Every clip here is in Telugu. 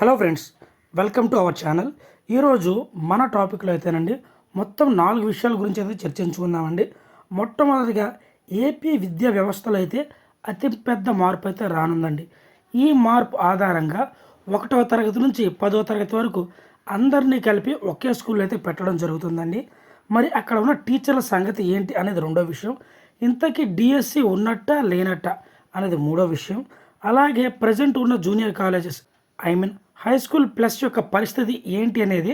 Hello friends welcome to our channel. ఈరోజు మన టాపిక్లో అయితేనండి మొత్తం నాలుగు విషయాల గురించి అయితే చర్చించుకుందామండి. మొట్టమొదటిగా ఏపీ విద్యా వ్యవస్థలో అయితే అతిపెద్ద మార్పు అయితే రానుందండి. ఈ మార్పు ఆధారంగా ఒకటవ తరగతి నుంచి పదో తరగతి వరకు అందరినీ కలిపి ఒకే స్కూల్లో అయితే పెట్టడం జరుగుతుందండి. మరి అక్కడ ఉన్న టీచర్ల సంగతి ఏంటి అనేది రెండో విషయం. ఇంతకీ డిఎస్సి ఉన్నట్ట లేనట్ట అనేది మూడో విషయం. అలాగే ప్రజెంట్ ఉన్న junior colleges I mean high school plus యొక్క పరిస్థితి ఏంటి అనేది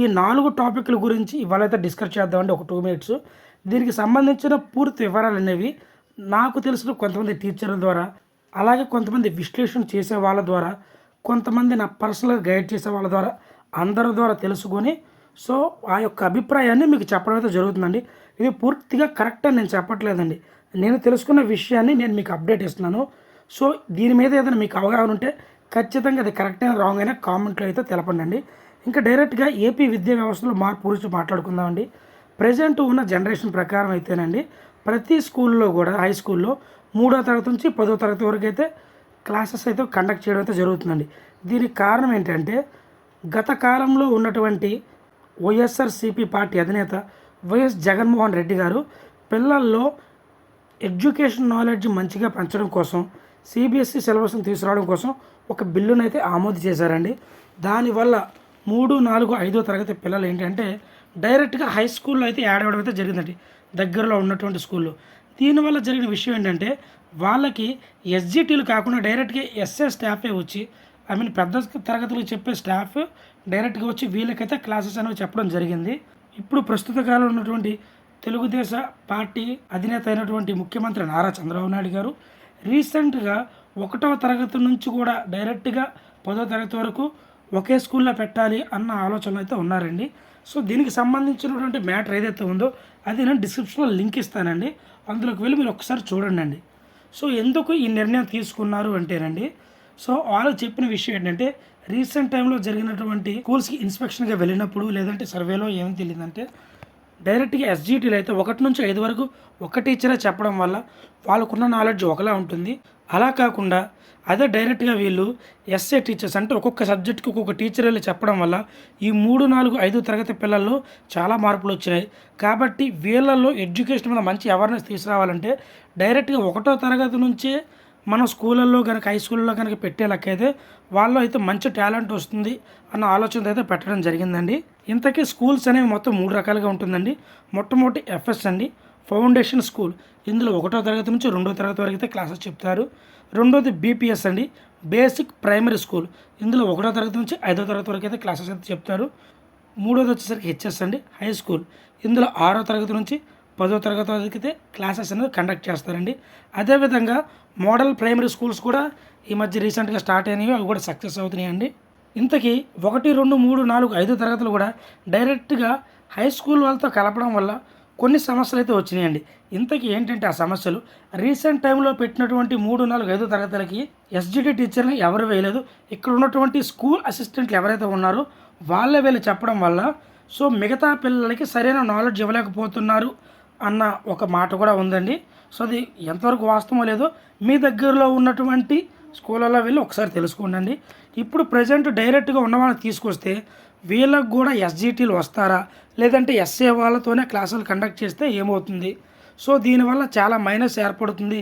ఈ నాలుగు టాపిక్ల గురించి ఇవాళ అయితే డిస్కస్ చేద్దామండి ఒక టూ మినిట్స్. దీనికి సంబంధించిన పూర్తి వివరాలు అనేవి నాకు తెలిసిన కొంతమంది టీచర్ల ద్వారా అలాగే కొంతమంది విశ్లేషణ చేసే వాళ్ళ ద్వారా కొంతమంది నా పర్సనల్గా గైడ్ చేసే వాళ్ళ ద్వారా అందరి ద్వారా తెలుసుకొని సో ఆ యొక్క అభిప్రాయాన్ని మీకు చెప్పడం అయితే జరుగుతుందండి. ఇది పూర్తిగా కరెక్ట్ అని నేను చెప్పట్లేదండి. నేను తెలుసుకున్న విషయాన్ని నేను మీకు అప్డేట్ ఇస్తున్నాను సో దీని మీద ఏదైనా మీకు అవగాహన ఉంటే ఖచ్చితంగా అది కరెక్ట్ అయినా రాంగ్ అయినా కామెంట్లో అయితే తెలపండి ఇంకా డైరెక్ట్గా ఏపీ విద్యా వ్యవస్థలో మార్పు గురించి మాట్లాడుకుందామండి. ప్రజెంట్ ఉన్న జనరేషన్ ప్రకారం అయితేనండి ప్రతి స్కూల్లో కూడా హై స్కూల్లో మూడో తరగతి నుంచి పదో తరగతి వరకు అయితే క్లాసెస్ అయితే కండక్ట్ చేయడం అయితే జరుగుతుందండి. దీనికి కారణం ఏంటంటే గత కాలంలో ఉన్నటువంటి వైఎస్ఆర్సిపి పార్టీ అధినేత వైఎస్ జగన్మోహన్ రెడ్డి గారు పిల్లల్లో ఎడ్యుకేషన్ నాలెడ్జ్ మంచిగా పెంచడం కోసం సిబిఎస్ఈ సిలబస్ని తీసుకురావడం కోసం ఒక బిల్లును అయితే ఆమోదు చేశారండి. దానివల్ల మూడు నాలుగు ఐదో తరగతి పిల్లలు ఏంటంటే డైరెక్ట్గా హై స్కూల్లో అయితే యాడ్ అవ్వడం అయితే జరిగిందండి. దగ్గరలో ఉన్నటువంటి స్కూల్లో. దీనివల్ల జరిగిన విషయం ఏంటంటే వాళ్ళకి ఎస్జిటీలు కాకుండా డైరెక్ట్గా ఎస్ఏ స్టాఫే వచ్చి ఐ మీన్ పెద్ద తరగతులు చెప్పే స్టాఫ్ డైరెక్ట్గా వచ్చి వీళ్ళకైతే క్లాసెస్ అనేవి చెప్పడం జరిగింది. ఇప్పుడు ప్రస్తుత కాలంలో ఉన్నటువంటి తెలుగుదేశ పార్టీ అధినేత అయినటువంటి ముఖ్యమంత్రి నారా చంద్రబాబు నాయుడు గారు రీసెంట్గా ఒకటవ తరగతి నుంచి కూడా డైరెక్ట్గా పదో తరగతి వరకు ఒకే స్కూల్లో పెట్టాలి అన్న ఆలోచనలు అయితే ఉన్నారండి. సో దీనికి సంబంధించినటువంటి మ్యాటర్ ఏదైతే ఉందో అది నేను డిస్క్రిప్షన్లో లింక్ ఇస్తానండి. అందులోకి వెళ్ళి మీరు ఒకసారి చూడండి అండి సో ఎందుకు ఈ నిర్ణయం తీసుకున్నారు అంటేనండి సో వాళ్ళు చెప్పిన విషయం ఏంటంటే రీసెంట్ టైంలో జరిగినటువంటి స్కూల్స్కి ఇన్స్పెక్షన్గా వెళ్ళినప్పుడు లేదంటే సర్వేలో ఏమి తెలియదంటే డైరెక్ట్గా ఎస్జీటీలు అయితే ఒకటి నుంచి ఐదు వరకు ఒక టీచరే చెప్పడం వల్ల వాళ్ళకున్న నాలెడ్జ్ ఒకలా ఉంటుంది. అలా కాకుండా అదే డైరెక్ట్గా వీళ్ళు ఎస్ఏ టీచర్స్ అంటే ఒక్కొక్క సబ్జెక్ట్కి ఒక్కొక్క టీచర్ వెళ్ళి చెప్పడం వల్ల ఈ మూడు నాలుగు ఐదు తరగతి పిల్లల్లో చాలా మార్పులు వచ్చినాయి. కాబట్టి వీళ్ళల్లో ఎడ్యుకేషన్ మీద మంచి అవేర్నెస్ తీసుకురావాలంటే డైరెక్ట్గా ఒకటో తరగతి నుంచే మన స్కూళ్ళల్లో కనుక హై స్కూల్లో కనుక పెట్టేలాకైతే అయితే వాళ్ళు అయితే మంచి టాలెంట్ వస్తుంది అన్న ఆలోచనతో అయితే పెట్టడం జరిగిందండి. ఇంతకీ స్కూల్స్ అనేవి మొత్తం మూడు రకాలుగా ఉంటుందండి. మొట్టమొదటి ఎఫ్ఎస్ అండి. Foundation school. ఇందులో ఒకటో తరగతి నుంచి రెండో తరగతి వరకు అయితే క్లాసెస్ చెప్తారు. రెండోది బీపీఎస్ అండి. Basic primary school. ఇందులో ఒకటో తరగతి నుంచి ఐదో తరగతి వరకు అయితే క్లాసెస్ అయితే చెప్తారు. మూడోది వచ్చేసరికి హెచ్ఎస్ అండి. High school. ఇందులో ఆరో తరగతి నుంచి పదో తరగతి వరకైతే క్లాసెస్ అనేది కండక్ట్ చేస్తారండి. అదేవిధంగా మోడల్ ప్రైమరీ స్కూల్స్ కూడా ఈ మధ్య రీసెంట్గా స్టార్ట్ అయినవి అవి కూడా సక్సెస్ అవుతున్నాయండి. ఇంతకీ ఒకటి రెండు మూడు నాలుగు ఐదు తరగతులు కూడా డైరెక్ట్గా హై స్కూల్ వాళ్ళతో కలపడం వల్ల కొన్ని సమస్యలు అయితే వచ్చినాయండి. ఇంతకీ ఏంటంటే ఆ సమస్యలు? రీసెంట్ టైంలో పెట్టినటువంటి మూడు నాలుగు ఐదు తరగతులకి ఎస్జిటి టీచర్ని ఎవరు వేయలేదు. ఇక్కడ ఉన్నటువంటి స్కూల్ అసిస్టెంట్లు ఎవరైతే ఉన్నారో వాళ్ళే వీళ్ళు చెప్పడం వల్ల సో మిగతా పిల్లలకి సరైన నాలెడ్జ్ ఇవ్వలేకపోతున్నారు. అన్న ఒక మాట కూడా ఉందండి. సో అది ఎంతవరకు వాస్తవమో లేదో మీ దగ్గరలో ఉన్నటువంటి స్కూళ్ళలో వెళ్ళి ఒకసారి తెలుసుకోండి ఇప్పుడు ప్రజెంట్ డైరెక్ట్గా ఉన్న వాళ్ళని తీసుకొస్తే వీళ్ళకు కూడా ఎస్జిటీలు వస్తారా? లేదంటే ఎస్ఏ వాళ్ళతోనే క్లాసులు కండక్ట్ చేస్తే ఏమవుతుంది? సో దీనివల్ల చాలా మైనస్ ఏర్పడుతుంది.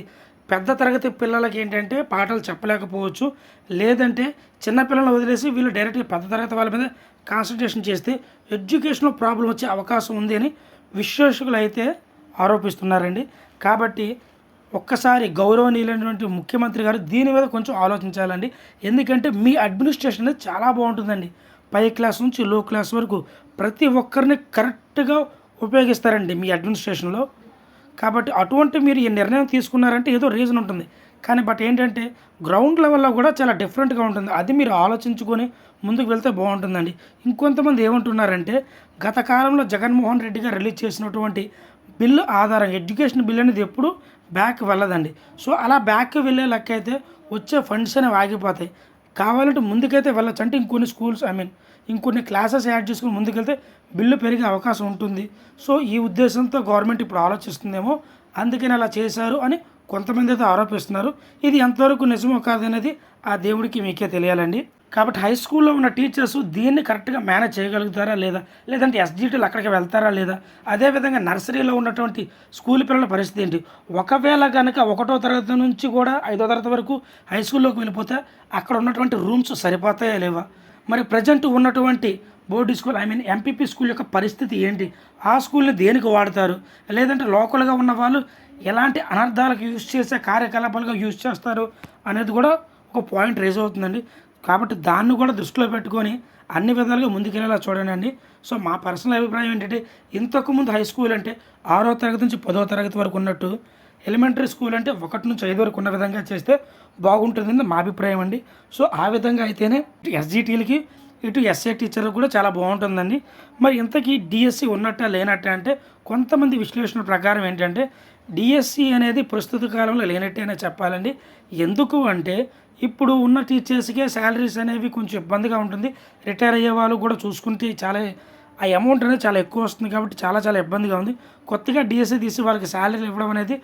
పెద్ద తరగతి పిల్లలకి ఏంటంటే పాటలు చెప్పలేకపోవచ్చు. లేదంటే చిన్నపిల్లలను వదిలేసి వీళ్ళు డైరెక్ట్గా పెద్ద తరగతి వాళ్ళ మీద కాన్సన్ట్రేషన్ చేస్తే ఎడ్యుకేషన్లో ప్రాబ్లం వచ్చే అవకాశం ఉంది అని విశ్లేషకులు అయితే ఆరోపిస్తున్నారండి. కాబట్టి ఒక్కసారి గౌరవనీయులైనటువంటి ముఖ్యమంత్రి గారు దీని మీద కొంచెం ఆలోచించాలండి. ఎందుకంటే మీ అడ్మినిస్ట్రేషన్ అనేది చాలా బాగుంటుందండి. పై క్లాస్ నుంచి లో క్లాస్ వరకు ప్రతి ఒక్కరిని కరెక్ట్గా ఉపయోగిస్తారండి మీ అడ్మినిస్ట్రేషన్లో. కాబట్టి అటువంటి మీరు ఈ నిర్ణయం తీసుకున్నారంటే ఏదో రీజన్ ఉంటుంది. కానీ బట్ ఏంటంటే గ్రౌండ్ లెవెల్లో కూడా చాలా డిఫరెంట్గా ఉంటుంది. అది మీరు ఆలోచించుకొని ముందుకు వెళ్తే బాగుంటుందండి. ఇంకొంతమంది ఏమంటున్నారంటే గత కాలంలో జగన్మోహన్ రెడ్డి గారు రిలీజ్ చేసినటువంటి బిల్లు ఆధారం ఎడ్యుకేషన్ బిల్ అనేది ఎప్పుడు బ్యాక్ వెళ్ళదండి. సో అలా బ్యాక్ వెళ్ళే లెక్క అయితే వచ్చే ఫండ్స్ అనేవి ఆగిపోతాయి. కావాలంటే ముందుకైతే వెళ్ళచ్చు. అంటే ఇంకొన్ని స్కూల్స్ ఐ మీన్ ఇంకొన్ని క్లాసెస్ యాడ్ చేసుకుని ముందుకెళ్తే బిల్లు పెరిగే అవకాశం ఉంటుంది. సో ఈ ఉద్దేశంతో గవర్నమెంట్ ఇప్పుడు ఆలోచిస్తుందేమో అందుకని అలా చేశారు అని కొంతమంది అయితే ఆరోపిస్తున్నారు. ఇది ఎంతవరకు నిజమో కాదనేది ఆ దేవుడికి మీకే తెలియాలండి. కాబట్టి హై స్కూల్లో ఉన్న టీచర్స్ దీన్ని కరెక్ట్గా మేనేజ్ చేయగలుగుతారా లేదా? లేదంటే ఎస్జిటీలు అక్కడికి వెళ్తారా లేదా? అదేవిధంగా నర్సరీలో ఉన్నటువంటి స్కూల్ పిల్లల పరిస్థితి ఏంటి? ఒకవేళ కనుక ఒకటో తరగతి నుంచి కూడా ఐదో తరగతి వరకు హై స్కూల్లోకి వెళ్ళిపోతే అక్కడ ఉన్నటువంటి రూమ్స్ సరిపోతాయా లేవా? మరి ప్రజెంట్ ఉన్నటువంటి board school I mean MPP school యొక్క పరిస్థితి ఏంటి? ఆ స్కూల్ని దేనికి వాడతారు? లేదంటే లోకల్గా ఉన్న వాళ్ళు ఎలాంటి అనర్థాలకు యూజ్ చేసే కార్యకలాపాలుగా యూజ్ చేస్తారు? అనేది కూడా ఒక పాయింట్ రేజ్ అవుతుందండి. కాబట్టి దాన్ని కూడా దృష్టిలో పెట్టుకొని అన్ని విధాలుగా ముందుకెళ్ళేలా చూడండి సో మా పర్సనల్ అభిప్రాయం ఏంటంటే ఇంతకుముందు హై స్కూల్ అంటే ఆరో తరగతి నుంచి పదో తరగతి వరకు ఉన్నట్టు ఎలిమెంటరీ స్కూల్ అంటే ఒకటి నుంచి ఐదు వరకు ఉన్న విధంగా చేస్తే బాగుంటుందని మా అభిప్రాయం అండి. సో ఆ విధంగా అయితేనే ఎస్జిటీలకి ఇటు ఎస్ఏ టీచర్లకు కూడా చాలా బాగుంటుందండి. మరి ఇంతకీ డిఎస్సి ఉన్నట్ట లేనట్ట అంటే కొంతమంది విశ్లేషణ ప్రకారం ఏంటంటే డిఎస్సి అనేది ప్రస్తుత కాలంలో లేనట్టే అనే చెప్పాలండి. ఎందుకు అంటే ఇప్పుడు ఉన్న టీచర్స్కే శాలరీస్ అనేవి కొంచెం ఇబ్బందిగా ఉంటుంది. రిటైర్ అయ్యే వాళ్ళు కూడా చూసుకుంటే చాలా ఆ అమౌంట్ అనేది చాలా ఎక్కువ వస్తుంది కాబట్టి చాలా చాలా ఇబ్బందిగా ఉంది. కొత్తగా డిఎస్సి తీసి వాళ్ళకి శాలరీలు ఇవ్వడం అనేది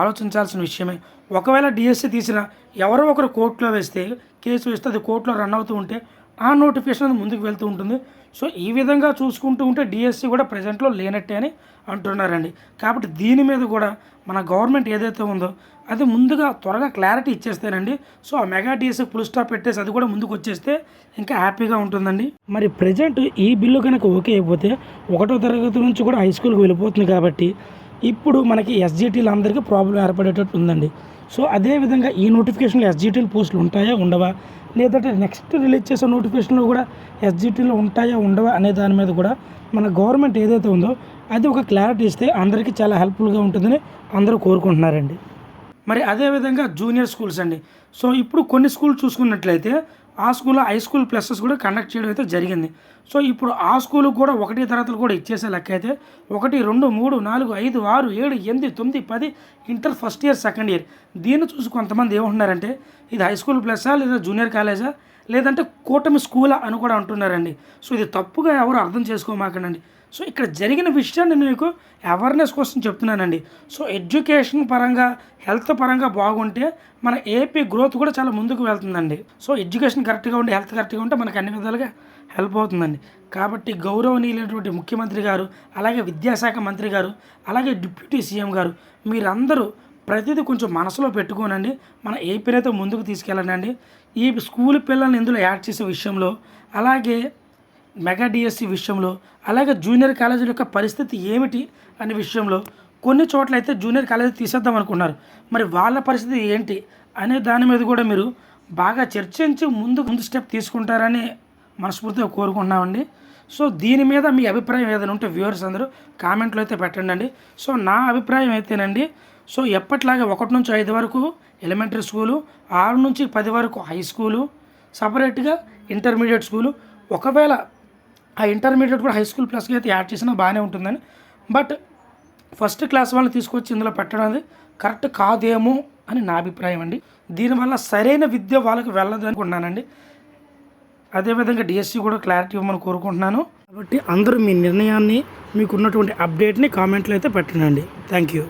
ఆలోచించాల్సిన విషయమే. ఒకవేళ డిఎస్సి తీసిన ఎవరో ఒకరు కోర్టులో వేస్తే కేసు వేస్తే అది కోర్టులో రన్ అవుతూ ఉంటే ఆ నోటిఫికేషన్ అది ముందుకు వెళ్తూ ఉంటుంది. సో ఈ విధంగా చూసుకుంటూ ఉంటే డిఎస్సి కూడా ప్రజెంట్లో లేనట్టే అని అంటున్నారండి. కాబట్టి దీని మీద కూడా మన గవర్నమెంట్ ఏదైతే ఉందో అది ముందుగా త్వరగా క్లారిటీ ఇచ్చేస్తేనండి సో ఆ మెగా డిఎస్సి ఫుల్ స్టాప్ పెట్టేసి అది కూడా ముందుకు వచ్చేస్తే ఇంకా హ్యాపీగా ఉంటుందండి. మరి ప్రజెంట్ ఈ బిల్లు కనుక ఓకే అయిపోతే ఒకటో తరగతి నుంచి కూడా హై స్కూల్కి వెళ్ళిపోతుంది కాబట్టి ఇప్పుడు మనకి ఎస్జిటీలు అందరికీ ప్రాబ్లం ఏర్పడేటట్టు ఉందండి. సో అదేవిధంగా ఈ నోటిఫికేషన్లో ఎస్జిటీలు పోస్టులు ఉంటాయా ఉండవా? లేదంటే నెక్స్ట్ రిలీజ్ చేసే నోటిఫికేషన్లో కూడా ఎస్జిటీలు ఉంటాయా ఉండవా అనే దాని మీద కూడా మన గవర్నమెంట్ ఏదైతే ఉందో అది ఒక క్లారిటీ ఇస్తే అందరికీ చాలా హెల్ప్ఫుల్గా ఉంటుందని అందరూ కోరుకుంటున్నారండి. మరి అదేవిధంగా జూనియర్ స్కూల్స్ అండి. సో ఇప్పుడు కొన్ని స్కూల్ చూసుకున్నట్లయితే ఆ స్కూల్లో హై స్కూల్ ప్లసెస్ కూడా కండక్ట్ చేయడం అయితే జరిగింది. సో ఇప్పుడు ఆ స్కూల్కి కూడా ఒకటి తరగతులు కూడా ఇచ్చేసే లెక్క అయితే ఒకటి రెండు మూడు నాలుగు ఐదు ఆరు ఏడు ఎనిమిది తొమ్మిది పది inter first year second year. దీన్ని చూసి కొంతమంది ఏమంటున్నారంటే ఇది హై స్కూల్ ప్లస్సా లేదా జూనియర్ కాలేజా? లేదంటే కూటమి స్కూలా అని కూడా అంటున్నారండి. సో ఇది తప్పుగా ఎవరు అర్థం చేసుకోమాకండి. సో ఇక్కడ జరిగిన విషయాన్ని మీకు అవేర్నెస్ కోసం చెప్తున్నానండి. సో ఎడ్యుకేషన్ పరంగా హెల్త్ పరంగా బాగుంటే మన ఏపీ గ్రోత్ కూడా చాలా ముందుకు వెళ్తుందండి. సో ఎడ్యుకేషన్ కరెక్ట్గా ఉండి హెల్త్ కరెక్ట్గా ఉంటే మనకు అన్ని విధాలుగా హెల్ప్ అవుతుందండి. కాబట్టి గౌరవనీయులైనటువంటి ముఖ్యమంత్రి గారు అలాగే విద్యాశాఖ మంత్రి గారు అలాగే డిప్యూటీ సీఎం గారు మీరందరూ ప్రతిదీ కొంచెం మనసులో పెట్టుకోనండి. మన ఏపీనైతే ముందుకు తీసుకెళ్ళండి ఈ స్కూల్ పిల్లల్ని ఇందులో యాడ్ చేసే విషయంలో అలాగే మెగా డిఎస్సి విషయంలో అలాగే జూనియర్ కాలేజీల యొక్క పరిస్థితి ఏమిటి అనే విషయంలో కొన్ని చోట్ల అయితే జూనియర్ కాలేజీ తీసేద్దాం అనుకున్నారు మరి వాళ్ళ పరిస్థితి ఏంటి అనే దాని మీద కూడా మీరు బాగా చర్చించి ముందు ముందు స్టెప్ తీసుకుంటారని మనస్ఫూర్తిగా కోరుకుంటున్నామండి. సో దీని మీద మీ అభిప్రాయం ఏదైనా ఉంటే వ్యూవర్స్ అందరూ కామెంట్లో అయితే పెట్టండి అండి సో నా అభిప్రాయం అయితేనండి సో ఎప్పట్లాగే ఒకటి నుంచి ఐదు వరకు ఎలిమెంటరీ స్కూలు ఆరు నుంచి పది వరకు హై స్కూలు సపరేట్గా ఇంటర్మీడియట్ స్కూలు ఒకవేళ ఆ ఇంటర్మీడియట్ కూడా హై స్కూల్ ప్లస్కి అయితే యాడ్ చేసినా బాగానే ఉంటుందని. బట్ ఫస్ట్ క్లాస్ వాళ్ళని తీసుకొచ్చి ఇందులో పెట్టడం అనేది కరెక్ట్ కాదేమో అని నా అభిప్రాయం అండి. దీనివల్ల సరైన విద్య వాళ్ళకి వెళ్ళదు అనుకుంటున్నానండి. అదేవిధంగా డిఎస్సి కూడా క్లారిటీ ఇవ్వమని కోరుకుంటున్నాను. కాబట్టి అందరూ మీ నిర్ణయాన్ని మీకున్నటువంటి అప్డేట్ని కామెంట్లో అయితే పెట్టండి థ్యాంక్ యూ